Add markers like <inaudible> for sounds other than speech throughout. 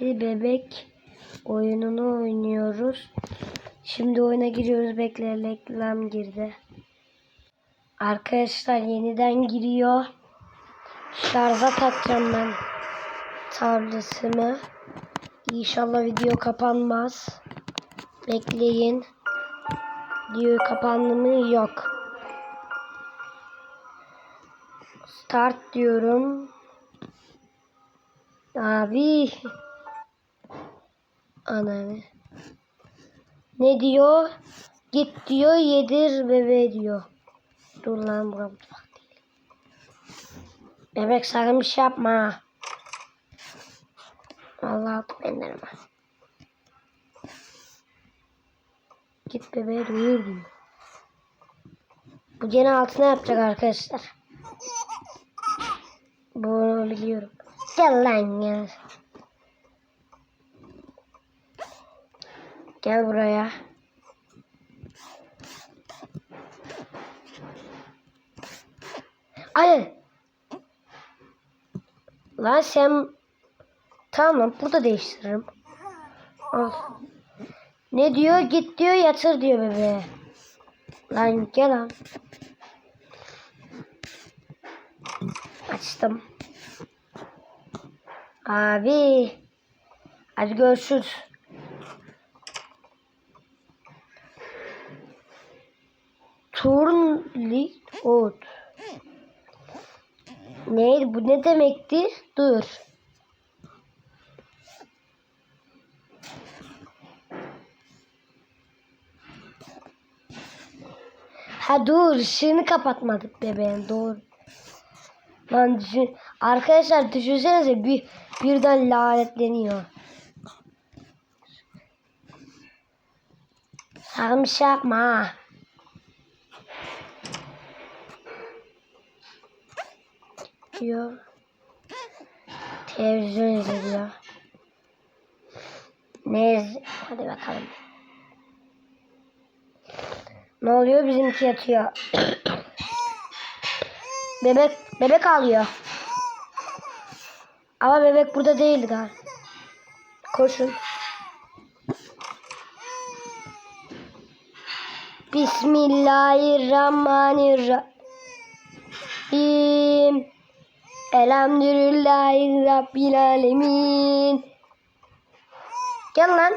lanetli bebek oyununu oynuyoruz. Şimdi oyuna giriyoruz. Bekle reklam girdi. Arkadaşlar yeniden giriyor. Şarja takacağım ben tabletimi. İnşallah video kapanmaz. Bekleyin. Video kapandı mı? Yok. Start diyorum. Abi. Ananı. Ne diyor? Git diyor yedir bebe diyor. Dur lan bura mutfak değil. Bebek sakın bir şey yapma. benden ama. Git bebeğe duyur diyor. Bu gene altına yapacak arkadaşlar. Bunu biliyorum. Gel lan gel. Gel buraya. Hayır. Lan sen tamam burada değiştiririm. Al. Ne diyor? Git diyor yatır diyor bebeğe. Lan gel lan. Açtım. Abi. Hadi görüşürüz. Turnlit ot. Neydi bu ne demekti? Dur. Ha dur ışığını kapatmadık bebeğin doğru. Lan düşün. Arkadaşlar düşünsenize bir birden lanetleniyor. Bir şey ha. Diyor. Televizyon izliyor. Ne Hadi bakalım. Ne oluyor? Bizimki yatıyor. <coughs> bebek bebek ağlıyor. Ama bebek burada değildi galiba. Koşun. Bismillahirrahmanirrahim. Elhamdülillahi Rabbil alemin. Gel lan.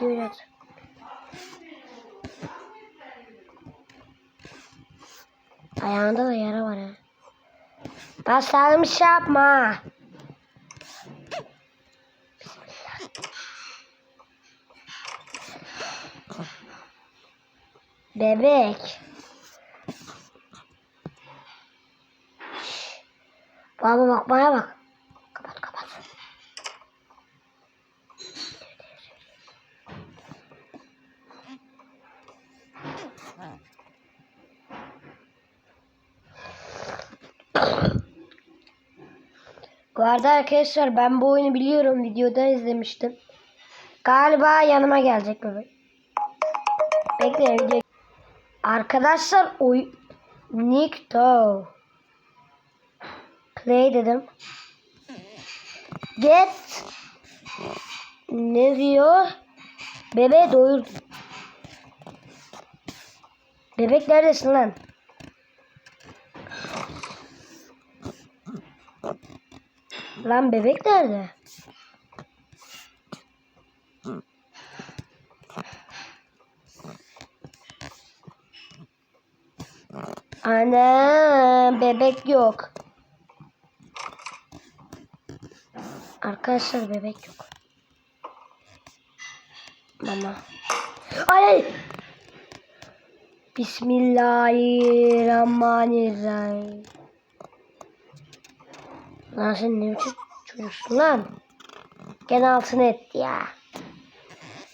Gidiyor. Ayağında da yara var ha. Başlarım şey yapma. Bebek. Baba bak bana bak. Kapat kapat. Bu arada arkadaşlar ben bu oyunu biliyorum. Videoda izlemiştim. Galiba yanıma gelecek bebek. Bekle video. Arkadaşlar oy Nikto. Play dedim. Get ne diyor? Bebeği doyur. Bebek neredesin lan? Lan bebek nerede? Ana bebek yok. Arkadaşlar bebek yok. Mama. Ay! Bismillahirrahmanirrahim. Lan sen ne biçim çocuksun lan? Gene altına etti ya.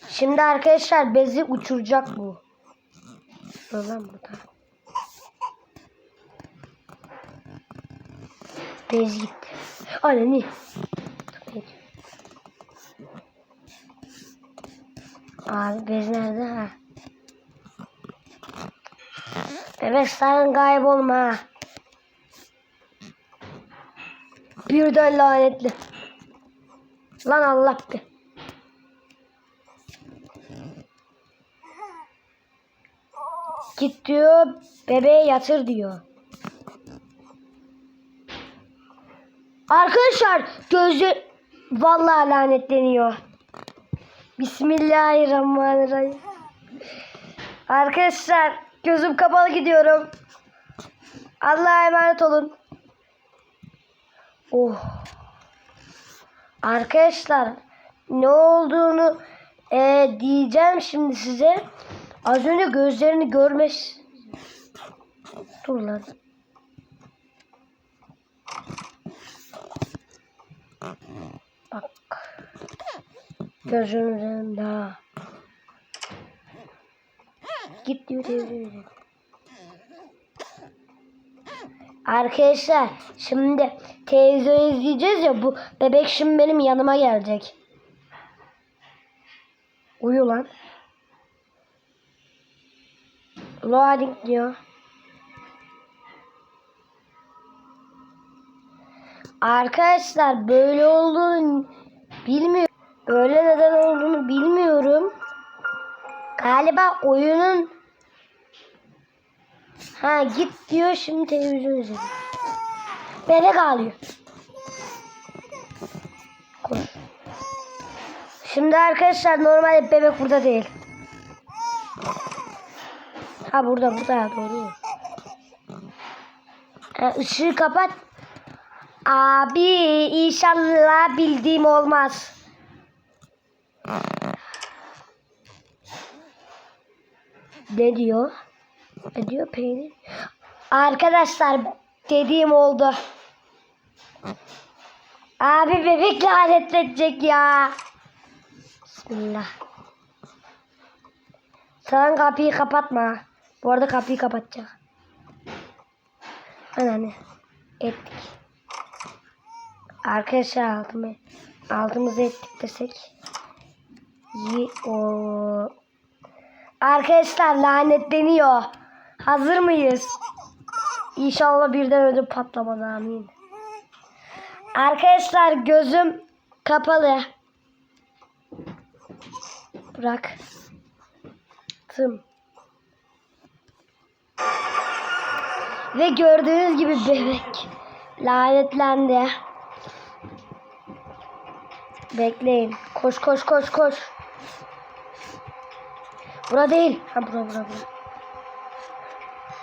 Şimdi arkadaşlar bezi uçuracak bu. Dur lan burada. Bez gitti. Anne Abi bez nerede ha? Bebek sakın kaybolma ha. Birden lanetli. Lan Allah be. Git diyor bebeğe yatır diyor. Arkadaşlar gözü vallahi lanetleniyor. Bismillahirrahmanirrahim. Arkadaşlar gözüm kapalı gidiyorum. Allah'a emanet olun. Oh. Arkadaşlar ne olduğunu e, diyeceğim şimdi size. Az önce gözlerini görmüş. Dur lan. Bak. Gözünün üzerinde. Git yürü yürü yürü. Arkadaşlar şimdi televizyon izleyeceğiz ya bu bebek şimdi benim yanıma gelecek. Uyu lan. Loading diyor. Arkadaşlar böyle olduğunu bilmiyorum. Öyle neden olduğunu bilmiyorum. Galiba oyunun Ha git diyor şimdi televizyon izliyor. Bebek ağlıyor. Şimdi arkadaşlar normalde bebek burada değil. Ha burada burada doğru. Ha, ışığı kapat. Abi inşallah bildiğim olmaz. Ne diyor? Ne diyor peynir? Arkadaşlar dediğim oldu. Abi bebek lanetlenecek ya. Bismillah. Sen kapıyı kapatma. Bu arada kapıyı kapatacak. Anne. Ettik. Arkadaşlar altımı altımızı ettik desek. Yi o. Arkadaşlar lanetleniyor. Hazır mıyız? İnşallah birden ödüm patlamaz amin. Arkadaşlar gözüm kapalı. Bırak. Tım. Ve gördüğünüz gibi bebek lanetlendi. Bekleyin. Koş koş koş koş. Bura değil. Ha bura bura bura.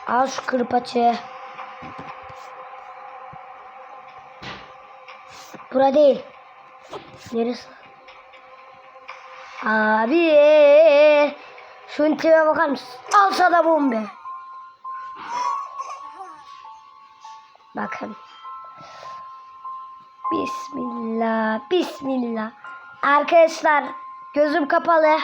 Al şu kırpaçı. Bura değil. Neresi? Abi. Şunun tipe bakar mısın? Al sana bombe. Bakın. Bismillah. Bismillah. Arkadaşlar gözüm kapalı.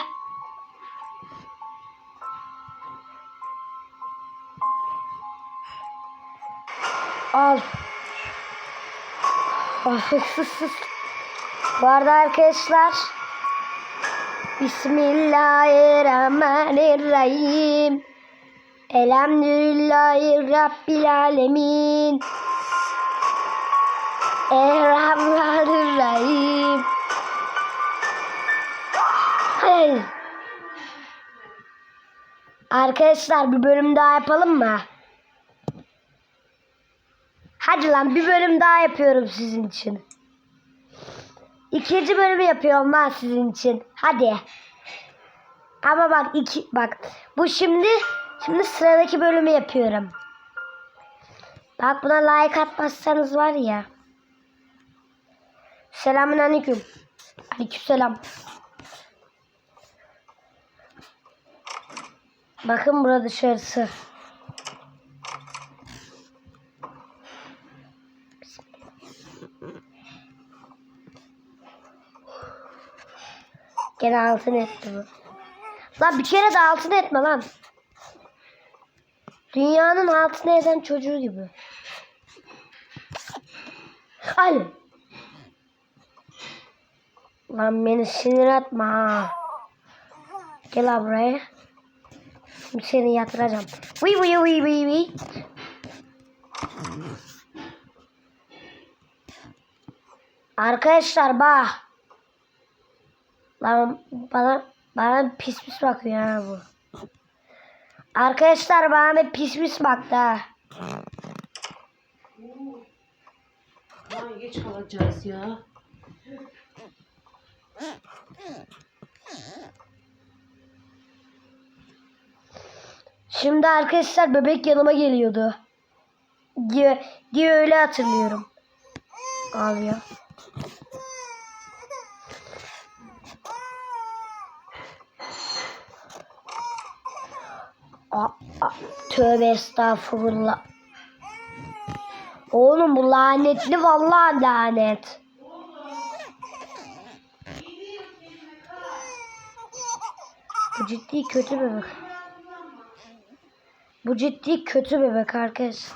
Al. <laughs> Bu arada arkadaşlar Bismillahirrahmanirrahim Elhamdülillahi Rabbil Alemin Errahmanirrahim Hey. Arkadaşlar bir bölüm daha yapalım mı? Hadi lan bir bölüm daha yapıyorum sizin için. İkinci bölümü yapıyorum ben sizin için. Hadi. Ama bak iki bak bu şimdi şimdi sıradaki bölümü yapıyorum. Bak buna like atmazsanız var ya. Selamun aleyküm. Aleykümselam. Bakın burada dışarısı. Gene altın etti bu. Lan bir kere de altın etme lan. Dünyanın altını eden çocuğu gibi. Al. Lan beni sinir etme ha. Gel abi buraya. Şimdi seni yatıracağım. Vıy vıy vıy vıy vıy. Arkadaşlar bak. Lan bana bana pis pis bakıyor ya bu. Arkadaşlar bana da pis pis baktı ha. Ay geç kalacağız ya. Şimdi arkadaşlar bebek yanıma geliyordu. Diye, diye öyle hatırlıyorum. Ağlıyor. Tövbe estağfurullah. Oğlum bu lanetli vallahi lanet. Bu ciddi kötü bebek. Bu ciddi kötü bebek arkadaş.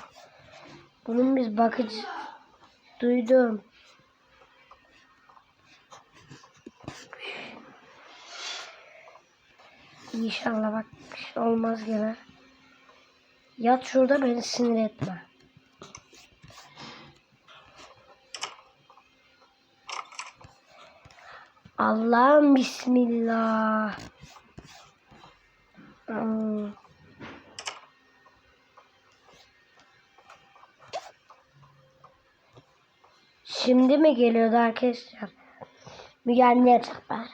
Bunun biz bakıcı duydum. İnşallah bak şey olmaz gene. Yat şurada beni sinir etme. Allah'ım bismillah. Şimdi mi geliyordu arkadaşlar? Müge anne yataklar.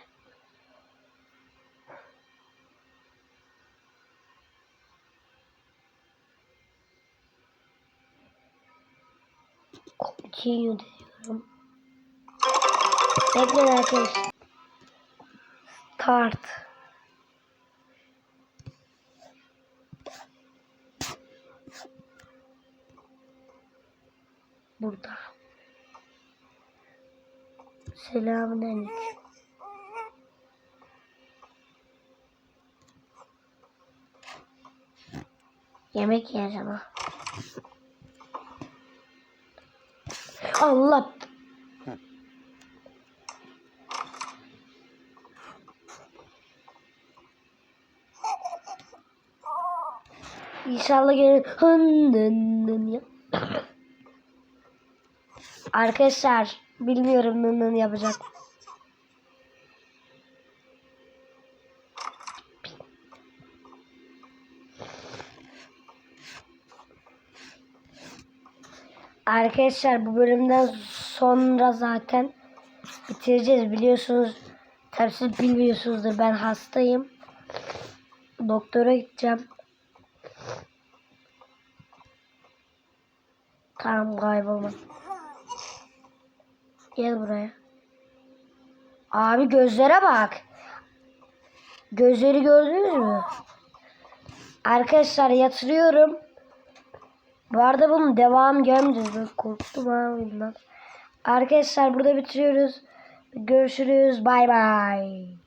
Continue diyorum. Bekleyin arkadaşlar. Start. Burada. Selamünaleyküm. Yemek yiyeceğim ha. Allah. İnşallah gelir. Hın dın ya. Arkadaşlar bilmiyorum nın yapacak. Arkadaşlar bu bölümden sonra zaten bitireceğiz biliyorsunuz. Tabii siz bilmiyorsunuzdur ben hastayım. Doktora gideceğim. Tamam kaybolma. Gel buraya. Abi gözlere bak. Gözleri gördünüz mü? Arkadaşlar yatırıyorum. Bu arada bunun devam gelmeyeceğiz. Ben korktum ha oyundan. Arkadaşlar burada bitiriyoruz. Görüşürüz. Bay bay.